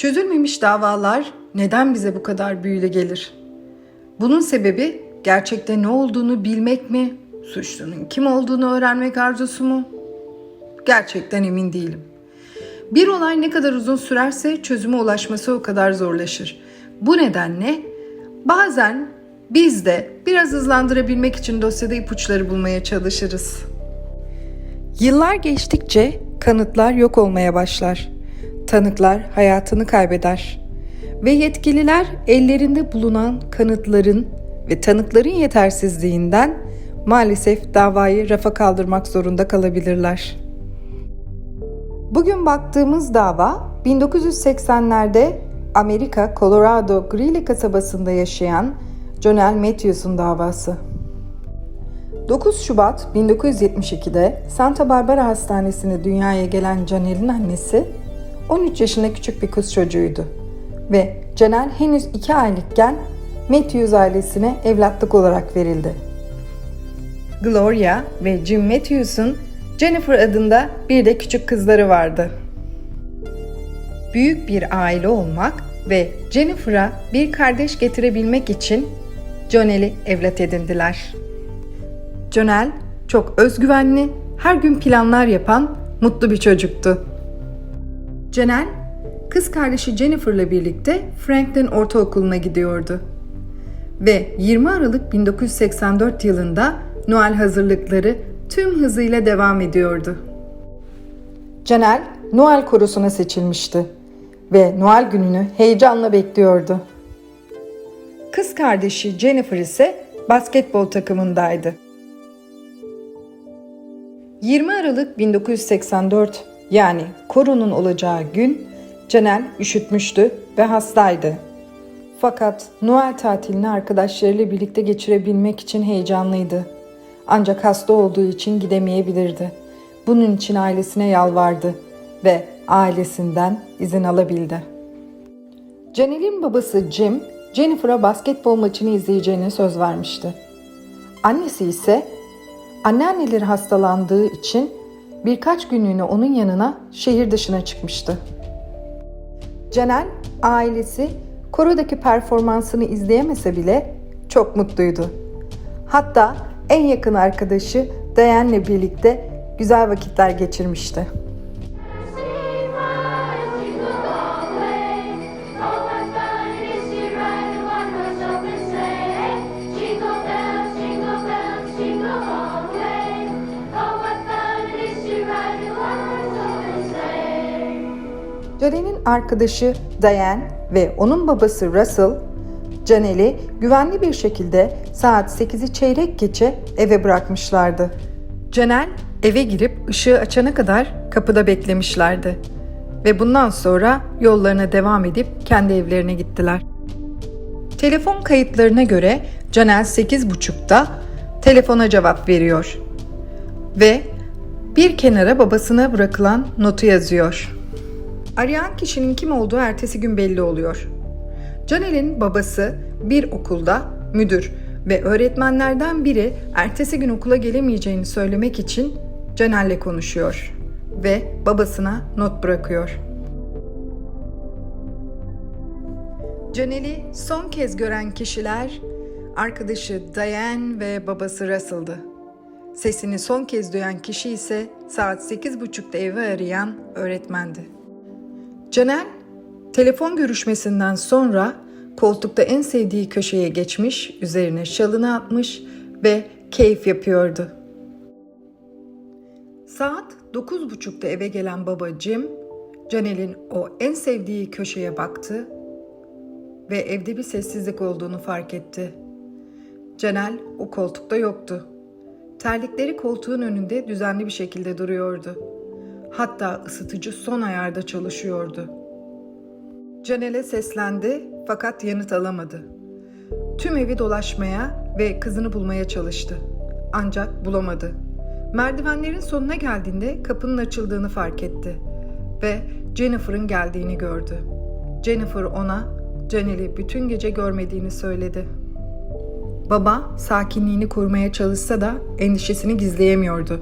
Çözülmemiş davalar neden bize bu kadar büyülü gelir? Bunun sebebi gerçekte ne olduğunu bilmek mi? Suçlunun kim olduğunu öğrenmek arzusu mu? Gerçekten emin değilim. Bir olay ne kadar uzun sürerse çözüme ulaşması o kadar zorlaşır. Bu nedenle bazen biz de biraz hızlandırabilmek için dosyada ipuçları bulmaya çalışırız. Yıllar geçtikçe kanıtlar yok olmaya başlar. Tanıklar hayatını kaybeder. Ve yetkililer ellerinde bulunan kanıtların ve tanıkların yetersizliğinden maalesef davayı rafa kaldırmak zorunda kalabilirler. Bugün baktığımız dava 1980'lerde Amerika Colorado Greeley kasabasında yaşayan Jonel Matthews'un davası. 9 Şubat 1972'de Santa Barbara Hastanesi'ne dünyaya gelen Janel'in annesi 13 yaşında küçük bir kız çocuğuydu ve Janel henüz 2 aylıkken Matthews ailesine evlatlık olarak verildi. Gloria ve Jim Matthews'un Jennifer adında bir de küçük kızları vardı. Büyük bir aile olmak ve Jennifer'a bir kardeş getirebilmek için Jonel'i evlat edindiler. Jonel çok özgüvenli, her gün planlar yapan mutlu bir çocuktu. Jonel, kız kardeşi Jennifer'la birlikte Franklin Ortaokulu'na gidiyordu. Ve 20 Aralık 1984 yılında Noel hazırlıkları tüm hızıyla devam ediyordu. Canel Noel korosuna seçilmişti ve Noel gününü heyecanla bekliyordu. Kız kardeşi Jennifer ise basketbol takımındaydı. 20 Aralık 1984 yani koronun olacağı gün Canel üşütmüştü ve hastaydı. Fakat Noel tatilini arkadaşlarıyla birlikte geçirebilmek için heyecanlıydı. Ancak hasta olduğu için gidemeyebilirdi. Bunun için ailesine yalvardı ve ailesinden izin alabildi. Janel'in babası Jim, Jennifer'a basketbol maçını izleyeceğine söz vermişti. Annesi ise anneanneleri hastalandığı için birkaç günlüğüne onun yanına şehir dışına çıkmıştı. Janel, ailesi korodaki performansını izleyemese bile çok mutluydu. Hatta en yakın arkadaşı Diane'le birlikte güzel vakitler geçirmişti. Arkadaşı Diane ve onun babası Russell, Janel'i güvenli bir şekilde saat 8'i çeyrek geçe eve bırakmışlardı. Janel eve girip ışığı açana kadar kapıda beklemişlerdi. Ve bundan sonra yollarına devam edip kendi evlerine gittiler. Telefon kayıtlarına göre Janel 8.30'da telefona cevap veriyor. Ve bir kenara babasına bırakılan notu yazıyor. Arayan kişinin kim olduğu ertesi gün belli oluyor. Janel'in babası bir okulda müdür ve öğretmenlerden biri ertesi gün okula gelemeyeceğini söylemek için Janel'le konuşuyor ve babasına not bırakıyor. Janel'i son kez gören kişiler arkadaşı Diane ve babası Russell'dı. Sesini son kez duyan kişi ise saat 8.30'da evi arayan öğretmendi. Caner, telefon görüşmesinden sonra koltukta en sevdiği köşeye geçmiş, üzerine şalını atmış ve keyif yapıyordu. Saat 9.30'da eve gelen baba Jim, Canel'in o en sevdiği köşeye baktı ve evde bir sessizlik olduğunu fark etti. Canel o koltukta yoktu. Terlikleri koltuğun önünde düzenli bir şekilde duruyordu. Hatta ısıtıcı son ayarda çalışıyordu. Canel'e seslendi fakat yanıt alamadı. Tüm evi dolaşmaya ve kızını bulmaya çalıştı. Ancak bulamadı. Merdivenlerin sonuna geldiğinde kapının açıldığını fark etti ve Jennifer'ın geldiğini gördü. Jennifer ona Janel'i bütün gece görmediğini söyledi. Baba sakinliğini korumaya çalışsa da endişesini gizleyemiyordu.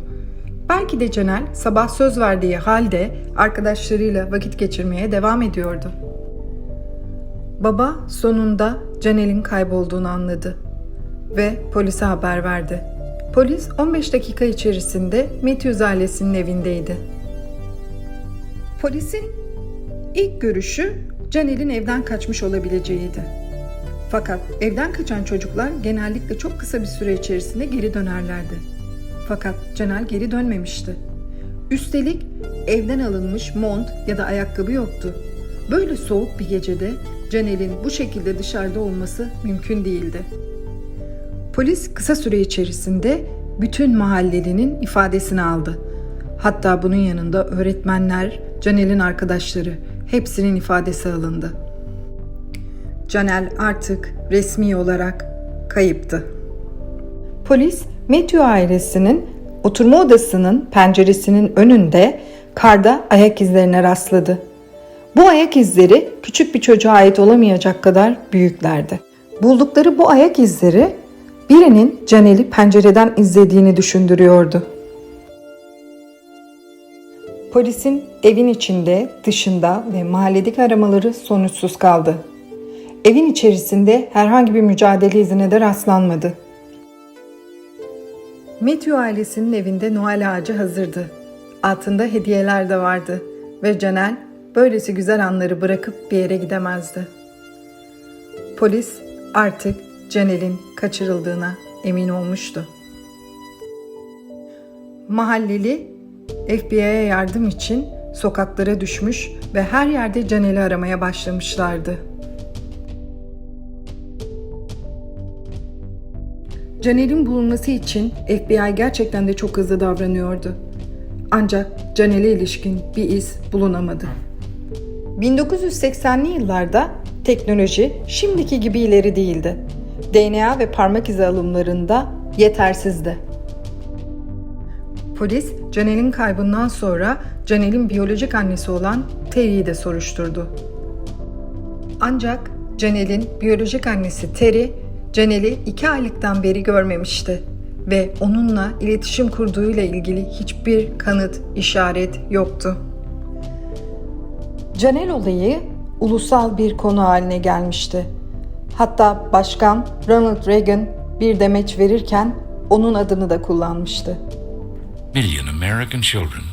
Belki de Caner sabah söz verdiği halde arkadaşlarıyla vakit geçirmeye devam ediyordu. Baba sonunda Canel'in kaybolduğunu anladı ve polise haber verdi. Polis 15 dakika içerisinde Matthews ailesinin evindeydi. Polisin ilk görüşü Canel'in evden kaçmış olabileceğiydi. Fakat evden kaçan çocuklar genellikle çok kısa bir süre içerisinde geri dönerlerdi. Fakat Canel geri dönmemişti. Üstelik evden alınmış mont ya da ayakkabı yoktu. Böyle soğuk bir gecede Canel'in bu şekilde dışarıda olması mümkün değildi. Polis kısa süre içerisinde bütün mahallelinin ifadesini aldı. Hatta bunun yanında öğretmenler, Canel'in arkadaşları hepsinin ifadesi alındı. Canel artık resmi olarak kayıptı. Polis Matthew ailesinin oturma odasının penceresinin önünde karda ayak izlerine rastladı. Bu ayak izleri küçük bir çocuğa ait olamayacak kadar büyüklerdi. Buldukları bu ayak izleri birinin Canel'i pencereden izlediğini düşündürüyordu. Polisin evin içinde, dışında ve mahalledeki aramaları sonuçsuz kaldı. Evin içerisinde herhangi bir mücadele izine de rastlanmadı. Matthew ailesinin evinde Noel ağacı hazırdı. Altında hediyeler de vardı ve Canel böylesi güzel anları bırakıp bir yere gidemezdi. Polis artık Canel'in kaçırıldığına emin olmuştu. Mahalleli FBI'ye yardım için sokaklara düşmüş ve her yerde Canel'i aramaya başlamışlardı. Canel'in bulunması için FBI gerçekten de çok hızlı davranıyordu. Ancak Canel'e ilişkin bir iz bulunamadı. 1980'li yıllarda teknoloji şimdiki gibi ileri değildi. DNA ve parmak izi alımlarında yetersizdi. Polis, Canel'in kaybından sonra Canel'in biyolojik annesi olan Terry'i de soruşturdu. Ancak Canel'in biyolojik annesi Terry, Canel'i iki aylıktan beri görmemişti ve onunla iletişim kurduğuyla ilgili hiçbir kanıt, işaret yoktu. Canel olayı ulusal bir konu haline gelmişti. Hatta Başkan Ronald Reagan bir demeç verirken onun adını da kullanmıştı. million American children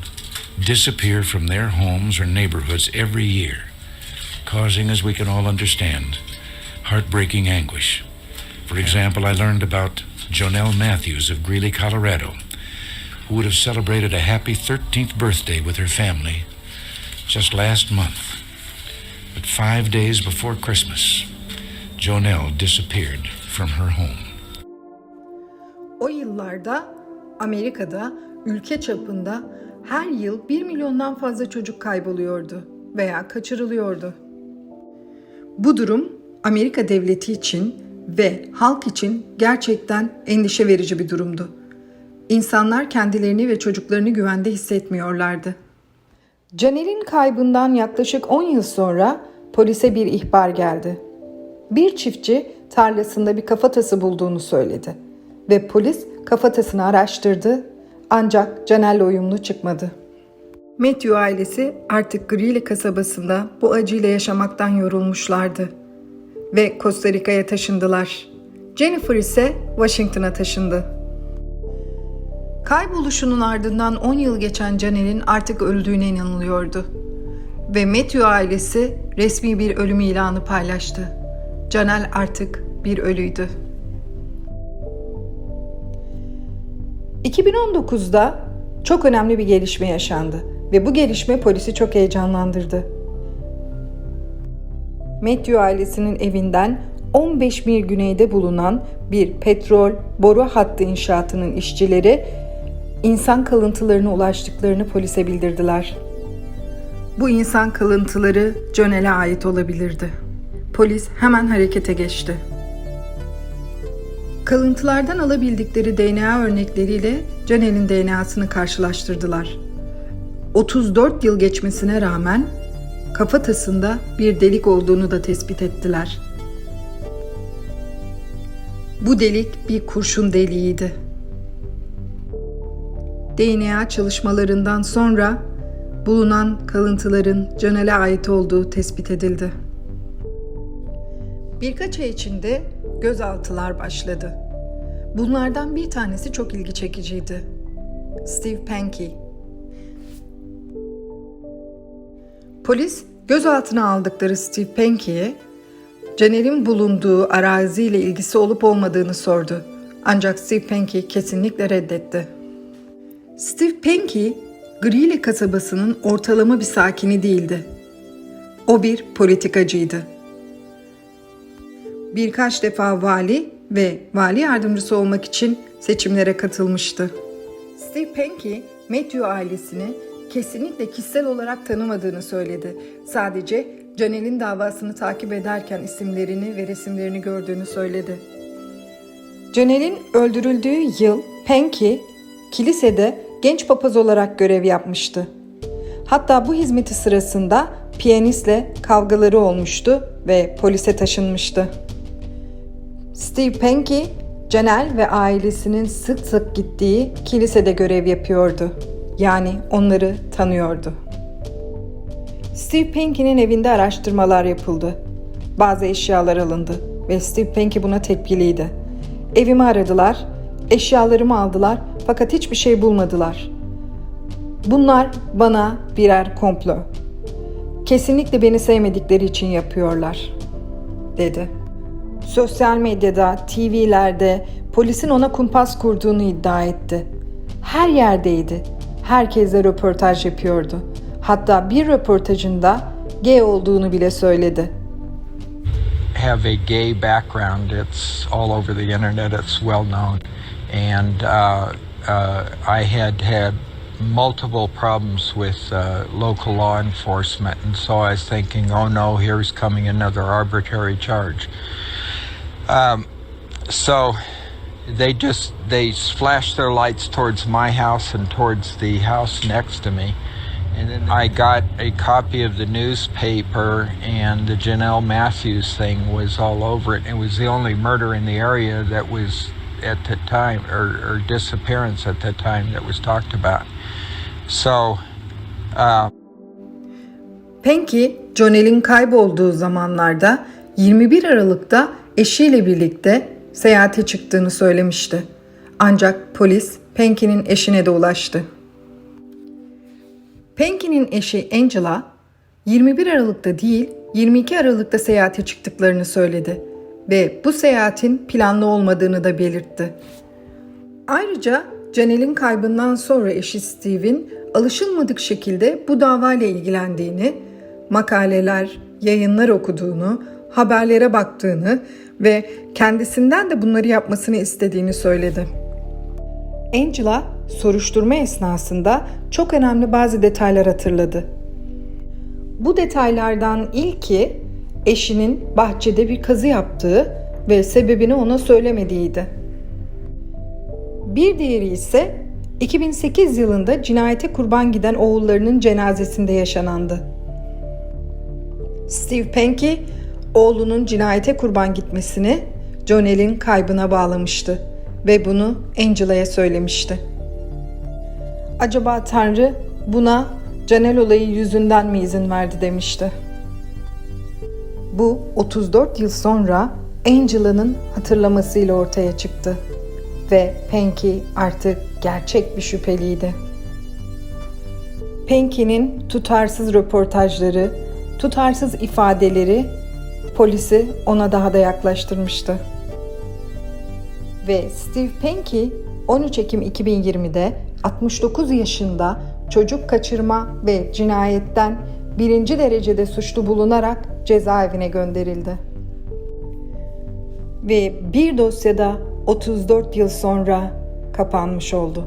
disappear from their homes or neighborhoods every year, causing, as we can all understand, heartbreaking anguish. For example, I learned about Jonelle Matthews of Greeley, Colorado, who would have celebrated a happy 13th birthday with her family just last month. But five days before Christmas, Jonelle disappeared from her home. O yıllarda Amerika'da ülke çapında her yıl 1 milyondan fazla çocuk kayboluyordu veya kaçırılıyordu. Bu durum Amerika devleti için ve halk için gerçekten endişe verici bir durumdu. İnsanlar kendilerini ve çocuklarını güvende hissetmiyorlardı. Caner'in kaybından yaklaşık 10 yıl sonra polise bir ihbar geldi. Bir çiftçi tarlasında bir kafatası bulduğunu söyledi ve polis kafatasını araştırdı ancak Caner'le uyumlu çıkmadı. Matthew ailesi artık Greeley kasabasında bu acıyla yaşamaktan yorulmuşlardı ve Costa Rica'ya taşındılar. Jennifer ise Washington'a taşındı. Kayboluşunun ardından 10 yıl geçen Caner'in artık öldüğüne inanılıyordu. Ve Matthew ailesi resmi bir ölüm ilanı paylaştı. Canel artık bir ölüydü. 2019'da çok önemli bir gelişme yaşandı ve bu gelişme polisi çok heyecanlandırdı. Matthew ailesinin evinden 15 mil güneyde bulunan bir petrol boru hattı inşaatının işçileri insan kalıntılarına ulaştıklarını polise bildirdiler. Bu insan kalıntıları Jonel'e ait olabilirdi. Polis hemen harekete geçti. Kalıntılardan alabildikleri DNA örnekleriyle Janel'in DNA'sını karşılaştırdılar. 34 yıl geçmesine rağmen kafatasında bir delik olduğunu da tespit ettiler. Bu delik bir kurşun deliğiydi. DNA çalışmalarından sonra bulunan kalıntıların Janel'e ait olduğu tespit edildi. Birkaç ay içinde gözaltılar başladı. Bunlardan bir tanesi çok ilgi çekiciydi. Steve Pankey. Polis gözaltına aldıkları Steve Pankey'e Caner'in bulunduğu araziyle ilgisi olup olmadığını sordu. Ancak Steve Pankey kesinlikle reddetti. Steve Pankey, Greeley kasabasının ortalama bir sakini değildi. O bir politikacıydı. Birkaç defa vali ve vali yardımcısı olmak için seçimlere katılmıştı. Steve Pankey, Matthew ailesini kesinlikle kişisel olarak tanımadığını söyledi. Sadece Janel'in davasını takip ederken isimlerini ve resimlerini gördüğünü söyledi. Janel'in öldürüldüğü yıl Pankey, kilisede genç papaz olarak görev yapmıştı. Hatta bu hizmeti sırasında piyanistle kavgaları olmuştu ve polise taşınmıştı. Steve Pankey, Janel ve ailesinin sık sık gittiği kilisede görev yapıyordu. Yani onları tanıyordu. Steve Pankey'nin evinde araştırmalar yapıldı. Bazı eşyalar alındı ve Steve Pankey buna tepkiliydi. Evimi aradılar, eşyalarımı aldılar fakat hiçbir şey bulmadılar. Bunlar bana birer komplo. Kesinlikle beni sevmedikleri için yapıyorlar, dedi. Sosyal medyada, TV'lerde polisin ona kumpas kurduğunu iddia etti. Her yerdeydi. Herkesle röportaj yapıyordu. Hatta bir röportajında gay olduğunu bile söyledi. have a gay background. It's all over the internet. It's well known, and uh, uh, I had had multiple problems with uh, local law enforcement, and so I was thinking, oh no, here's coming another arbitrary charge. Um, so they just they flashed their lights towards my house and towards the house next to me. And then I got a copy of the newspaper, and the Janelle Matthews thing was all over it. It was the only murder in the area that was at the time, or, or disappearance at the time that was talked about. So, uh, Pankey, Jonel'in kaybolduğu zamanlarda 21 Aralık'ta eşiyle birlikte seyahate çıktığını söylemişti. Ancak polis Pankey'nin eşine de ulaştı. Pankey'nin eşi Angela, 21 Aralık'ta değil 22 Aralık'ta seyahate çıktıklarını söyledi ve bu seyahatin planlı olmadığını da belirtti. Ayrıca Janel'in kaybından sonra eşi Steve'in alışılmadık şekilde bu davayla ilgilendiğini, makaleler, yayınlar okuduğunu, haberlere baktığını ve kendisinden de bunları yapmasını istediğini söyledi. Angela soruşturma esnasında çok önemli bazı detaylar hatırladı. Bu detaylardan ilki eşinin bahçede bir kazı yaptığı ve sebebini ona söylemediğiydi. Bir diğeri ise 2008 yılında cinayete kurban giden oğullarının cenazesinde yaşanandı. Steve Pankey, oğlunun cinayete kurban gitmesini Jonel'in kaybına bağlamıştı ve bunu Angela'ya söylemişti. Acaba Tanrı buna Janel olayı yüzünden mi izin verdi demişti. Bu 34 yıl sonra Angela'nın hatırlamasıyla ortaya çıktı ve Pankey artık gerçek bir şüpheliydi. Pankey'nin tutarsız röportajları, tutarsız ifadeleri polisi ona daha da yaklaştırmıştı. Ve Steve Pankey 13 Ekim 2020'de 69 yaşında çocuk kaçırma ve cinayetten birinci derecede suçlu bulunarak cezaevine gönderildi. Ve bir dosyada 34 yıl sonra kapanmış oldu.